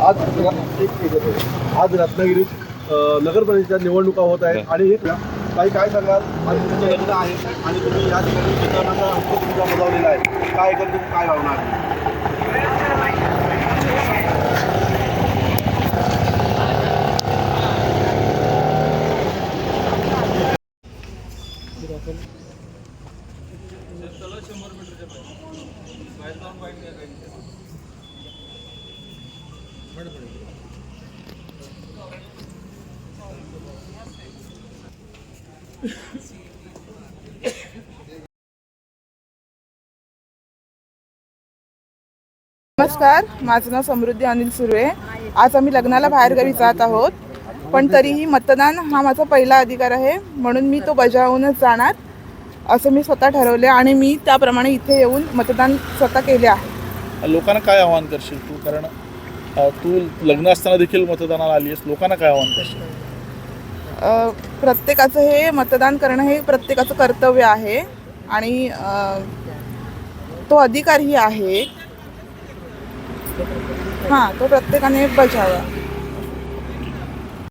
आज आज रत्नागिरीत अ, नगर परिषदेच्या निवडणुका होत आहेत. आणि हे काही काय सांगाल? तुमचं लग्न आहे आणि तुम्ही या ठिकाणी हक्क तुमचा बजावलेला आहे. काय एकंदरीत काय नमस्कार माझं नाव समृद्धी अनिल सुर्वे. आज आम्ही लग्नाला बाहेरगावी जात आहोत. पण तरीही मतदान हा माझा पहिला अधिकार आहे. म्हणून मी तो बजावूनच जाणार. असं मी स्वतः ठरवले आणि मी त्याप्रमाणे इथे येऊन मतदान स्वतः केले आहे. लोकांना काय आवाहन करशील तू? कारण तू लग्न असताना देखील मतदानाला आली आहेस. लोकांना काय आवाहन करशील? प्रत्येकाचं हे मतदान करणं हे प्रत्येकाचं कर्तव्य आहे आणि तो अधिकारही आहे. हां तो प्रत्येकाने बजावा.